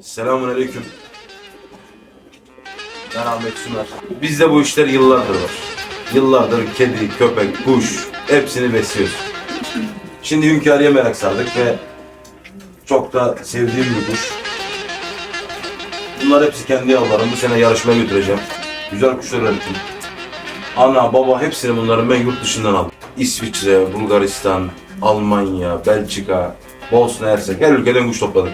Selamun aleyküm. Ben Ahmet Sümer. Bizde bu işler yıllardır var. Yıllardır kedi, köpek, kuş hepsini besliyoruz. Şimdi hünkâriye merak sardık ve çok da sevdiğim bir kuş. Bunlar hepsi kendi yavrularım. Bu sene yarışmaya götüreceğim. Güzel kuşlar ürettim. Ana, baba hepsini bunların ben yurt dışından aldım. İsviçre, Bulgaristan, Almanya, Belçika, Bosna Hersek her ülkeden kuş topladık.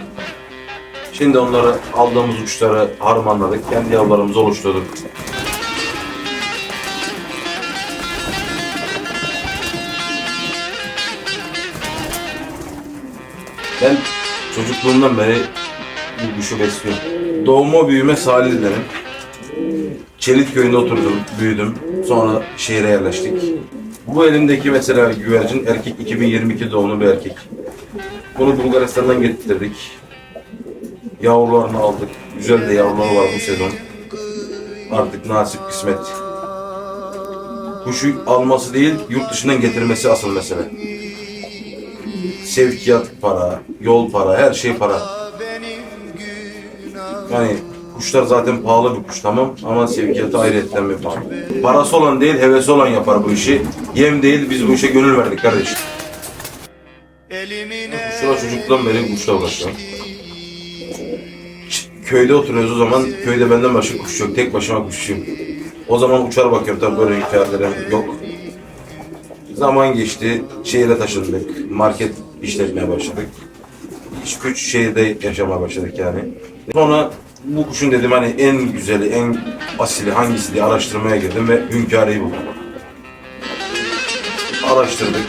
Şimdi onları aldığımız uçları harmanladık. Kendi yavrularımızı oluşturduk. Ben çocukluğumdan beri bu kuşu besliyorum. Doğma büyüme Salihlilerim. Çelit köyünde oturdum, büyüdüm. Sonra şehre yerleştik. Bu elimdeki mesela güvercin erkek 2022 doğumlu bir erkek. Bunu Bulgaristan'dan getirdik. Yavrularını aldık. Güzel de yavruları var bu sezon. Artık nasip kısmet. Kuşu alması değil, yurt dışından getirmesi asıl mesele. Sevkiyat para, yol para, her şey para. Yani kuşlar zaten pahalı bir kuş tamam ama sevkiyatı ayrıyetten bir pahalı. Parası olan değil, hevesi olan yapar bu işi. Yem değil, biz bu işe gönül verdik kardeşim. Kuşlar çocuktan beri kuşla uğraşıyorum. Köyde oturuyoruz o zaman, köyde benden başka kuş yok, tek başıma kuşçuyum. O zaman uçar bakıyorum tabii böyle hikayelerim yok. Zaman geçti, şehire taşındık, market işletmeye başladık. İş güç şehirde yaşamaya başladık yani. Sonra bu kuşun dedim hani en güzeli, en asili hangisi diye araştırmaya girdim ve hünkârıyı buldum. Araştırdık.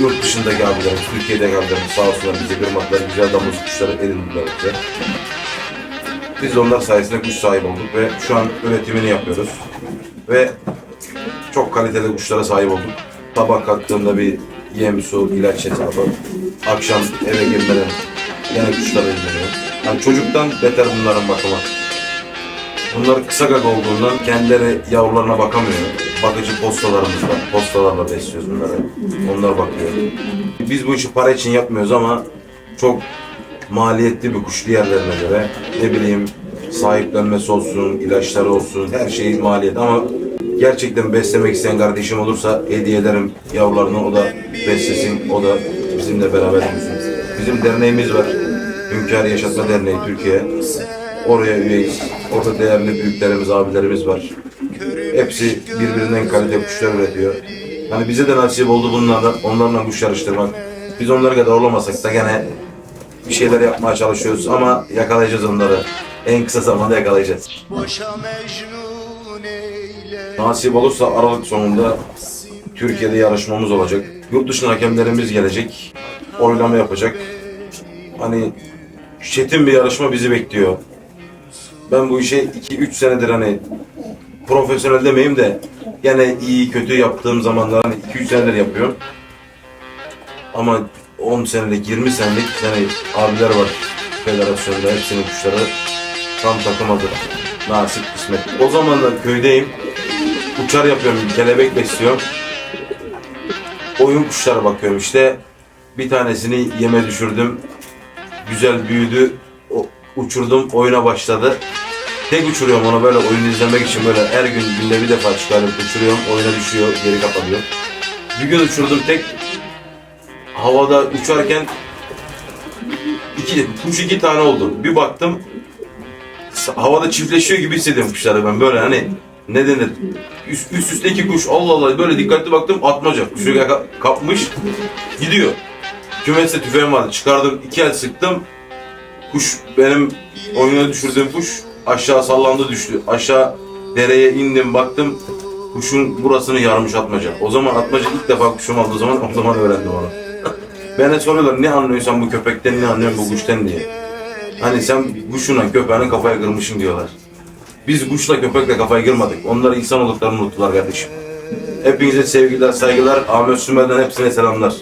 Yurt dışındaki abilerimiz, Türkiye'deki abilerimiz sağ olsunlar bize kırmadılar. Güzel damız kuşları edindiler bize. Biz onlar sayesinde kuş sahibi olduk ve şu an üretimini yapıyoruz. Ve çok kaliteli kuşlara sahip olduk. Sabah kalktığımda bir yem, su, ilaç hesabı. Akşam eve girmeden yine kuşlara ilgileniyor. Yani çocuktan beter bunların bakımı. Bunlar kısa gag olduğundan kendileri yavrularına bakamıyor. Bakıcı postalarımız var. Postalarla besliyoruz bunları. Onlar bakıyor. Biz bu işi para için yapmıyoruz ama çok maliyetli bir kuş diğerlerine göre. Ne bileyim sahiplenmesi olsun, ilaçları olsun her şey maliyet ama gerçekten beslemek isteyen kardeşim olursa hediye ederim yavrularını o da beslesin, o da bizimle beraber büyüsün. Bizim derneğimiz var. Hünkâr Yaşatma Derneği Türkiye. Oraya üyeyiz. Orada değerli büyüklerimiz, abilerimiz var. Hepsi birbirinden kalite kuşlar üretiyor. Hani bize de nasip oldu bunlarla, onlarla kuş yarıştırmak. Biz onları kadar olamasak da gene bir şeyler yapmaya çalışıyoruz ama yakalayacağız onları. En kısa zamanda yakalayacağız. Nasip olursa Aralık sonunda Türkiye'de yarışmamız olacak. Yurt dışına hakemlerimiz gelecek. Oylama yapacak. Hani çetin bir yarışma bizi bekliyor. Ben bu işe 2-3 senedir hani profesyonel demeyeyim de gene iyi kötü yaptığım zamanlar hani 2-3 senedir yapıyorum. Ama 10 senelik 20 senelik yani abiler var federasyonda hepsinin kuşları tam takım hazır. Nasip kısmet. O zamanlar köydeyim. Uçar yapıyorum, kelebek besliyorum. Oyun kuşlara bakıyorum işte. Bir tanesini yeme düşürdüm. Güzel büyüdü. Uçurdum, oyuna başladı. Tek uçuruyorum onu böyle oyun izlemek için böyle her gün günde bir defa çıkarıp uçuruyorum. Oyuna düşüyor, geri kapatıyor. Bir gün uçurdum tek havada uçarken iki, kuş iki tane oldu. Bir baktım havada çiftleşiyor gibi hissediyorum kuşları ben böyle hani ne denir üst, üst üste iki kuş Allah Allah böyle dikkatli baktım atmaca kuşu ka- kapmış gidiyor. Kümeste tüfeğim vardı çıkardım iki el sıktım kuş benim oyuna düşürdüğüm kuş aşağı sallandı düştü aşağı dereye indim baktım kuşun burasını yarmış atmaca. O zaman atmaca ilk defa kuşum aldığı zaman o zaman öğrendim onu. Bana soruyorlar ne anlıyorsun bu köpekten ne anlıyorsun bu kuştan diye. Hani sen kuşuna köpeğinin kafaya kırmışsın diyorlar. Biz kuşla köpekle kafaya kırmadık. Onlar insan olduklarını unuttular kardeşim. Hepinize sevgiler, saygılar. Ahmet Sümer'den hepsine selamlar.